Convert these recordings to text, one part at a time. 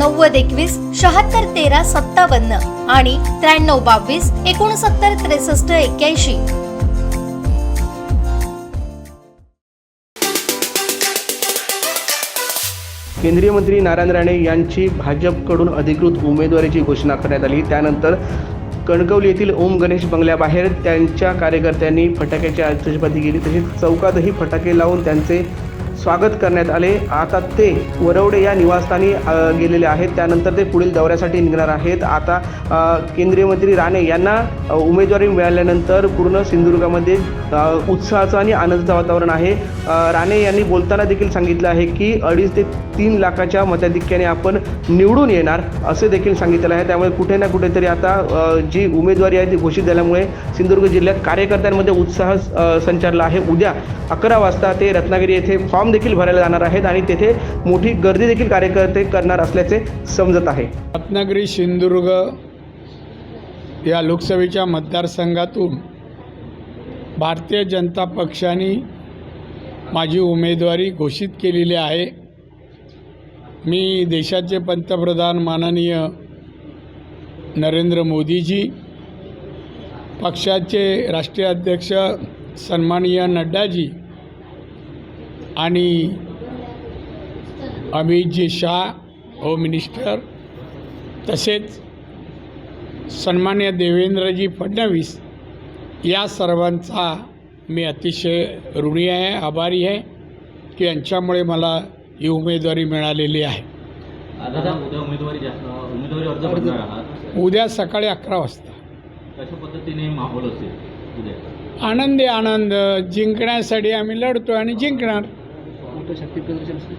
नव्वद एकवीस शहात्तर तेरा सत्तावन्न आणि त्र्याण्णव बावीस एकोणसत्तर त्रेसष्ट एक्क्याऐंशी. केंद्रीय मंत्री नारायण राणे यांची भाजपकडून अधिकृत उमेदवारीची घोषणा करण्यात आली. त्यानंतर कणकवली येथील ओम गणेश बंगल्याबाहेर त्यांच्या कार्यकर्त्यांनी फटाक्याची आतिषबाजी केली. तसेच चौकातही फटाके लावून त्यांचे स्वागत करण्यात आले. आता ते वरवडे या निवासस्थानी गेलेले आहेत. त्यानंतर ते पुढील दौऱ्यासाठी निघणार आहेत. आता केंद्रीय मंत्री राणे यांना उमेदवारी मिळाल्यानंतर पूर्ण सिंधुदुर्गामध्ये उत्साहाचं आणि आनंदाचं वातावरण आहे. राणे यांनी बोलताना देखील सांगितलं आहे की अडीच ते तीन लाखाच्या मताधिक्याने आपण निवडून येणार असे देखील सांगितलेलं आहे. त्यामुळे कुठे ना कुठेतरी आता जी उमेदवारी आहे ती घोषित झाल्यामुळे सिंधुदुर्ग जिल्ह्यात कार्यकर्त्यांमध्ये उत्साह संचारला आहे. उद्या अकरा वाजता ते रत्नागिरी येथे फॉर्म देखील भरायला जाणार आहेत आणि तेथे मोठी गर्दी देखील कार्यकर्ते करणार असल्याचे समजत आहे. रत्नागिरी सिंधुदुर्ग या लोकसभेच्या मतदारसंघातून भारतीय जनता पक्षाने माझी उमेदवारी घोषित केलेली आहे. मी देशाचे पंतप्रधान माननीय नरेंद्र मोदीजी पक्षाचे राष्ट्रीय अध्यक्ष सन्माननीय नड्डाजी आणि अमितजी शाह होम मिनिस्टर तसेच सन्मान्य देवेंद्रजी फडणवीस या सर्वांचा मी अतिशय ऋणी आहे आभारी आहे की यांच्यामुळे मला ही उमेदवारी मिळालेली आहे. दादा उद्या उमेदवारी जास्त उमेदवारी अर्ज भरणार आहात. उद्या सकाळी अकरा वाजता. कशा पद्धतीने माहोल असेल उद्या? आनंदी आनंद. जिंकण्यासाठी आम्ही लढतो आणि जिंकणार. मोठं शक्ती प्रदर्शन असू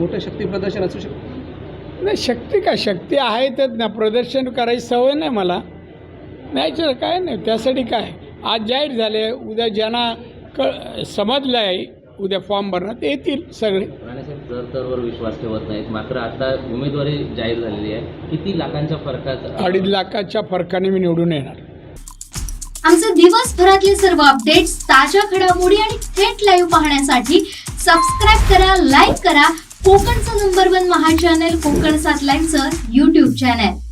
मोठं शक्ती प्रदर्शन असू शकतं. नाही शक्ती का शक्ती आहेतच ना. प्रदर्शन करायची सवय नाही मला. नाही काय नाही. त्यासाठी काय? आज जाहीर झाले. उद्या ज्यांना क समजलं आहे उद्या फॉर्म भरणार ते येतील सगळे. तरवर विश्वास ठेवत नाहीत. मात्र आता उमेदवारी जाहीर झालेली आहे. किती लाखांच्या फरकात अडीच लाखाच्या फरकाने मी निवडून येणार. आमचे दिवसभरातले सर्व अपडेट्स ताज्या घडामोडी आणि थेट लाईव्ह पाहण्यासाठी सबस्क्राईब करा लाईक करा. कोकणचं नंबर वन महा चॅनल कोकण सात लाईव्हचं युट्यूब चॅनल